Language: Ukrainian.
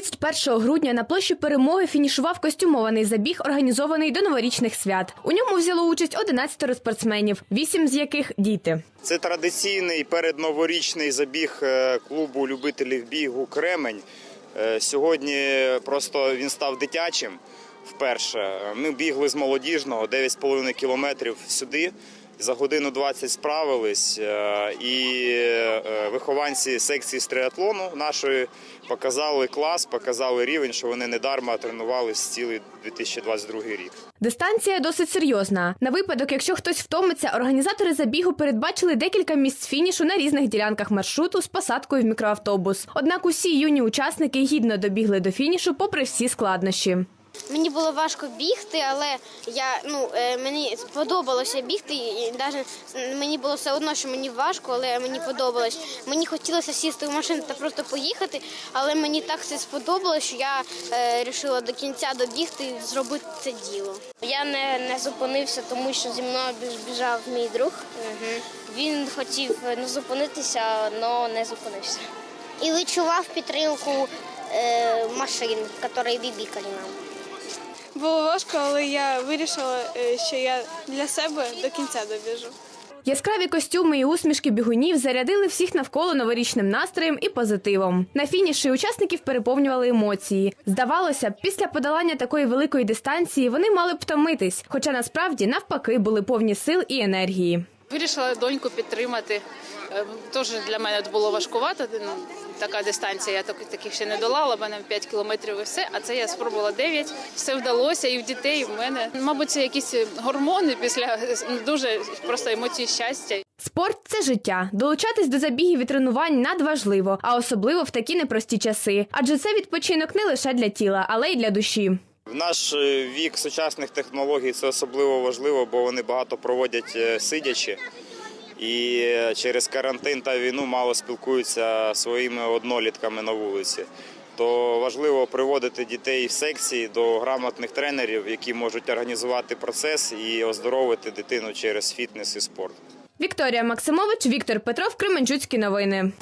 31 грудня на площі перемоги фінішував костюмований забіг, організований до новорічних свят. У ньому взяло участь 11 спортсменів, 8 з яких діти. Це традиційний передноворічний забіг е, клубу любителів бігу Кремень. Е, Сьогодні просто він став дитячим вперше. Ми бігли з молодіжного 9,5 кілометрів сюди. За годину 20 справились, е, і е, вихованці секції з триатлону нашої показали клас, показали рівень, що вони недарма тренувалися цілий 2022 рік. Дистанція досить серйозна. На випадок, якщо хтось втомиться, організатори забігу передбачили декілька місць фінішу на різних ділянках маршруту з посадкою в мікроавтобус. Однак усі юні учасники гідно добігли до фінішу, попри всі складнощі. Мені було важко бігти, але я ну е, мені сподобалося бігти, і навіть мені було все одно, що мені важко, але мені подобалось. Мені хотілося сісти в машину та просто поїхати, але мені так все сподобалось, що я е, вирішила до кінця добігти і зробити це діло. Я не, не зупинився, тому що зі мною біжав мій друг. Він хотів не зупинитися, але не зупинився. І відчував підтримку е, машин, які бібікали нам. Було важко, але я вирішила, е, що я для себе до кінця добіжу. Яскраві костюми і усмішки бігунів зарядили всіх навколо новорічним настроєм і позитивом. На фініші учасників переповнювали емоції. Здавалося, після подолання такої великої дистанції вони мали б втомитись, хоча насправді навпаки були повні сил і енергії. Вирішила доньку підтримати. Е, Теж для мене було важкувато. ну, Така дистанція, я так- таких ще не долала, в мене 5 кілометрів і все, а це я спробувала 9. Все вдалося, і в дітей, і в мене. Мабуть, це якісь гормони після дуже просто емоції щастя. Спорт це життя. Долучатись до забігів і тренувань надважливо, а особливо в такі непрості часи. Адже це відпочинок не лише для тіла, але й для душі. В наш е, вік сучасних технологій це особливо важливо, бо вони багато проводять е, сидячи. І е, через карантин та війну мало спілкуються своїми однолітками на вулиці. То важливо приводити дітей в секції до грамотних тренерів, які можуть організувати процес і оздоровити дитину через фітнес і спорт. Вікторія Максимович, Віктор Петров, Кременчуцькі новини.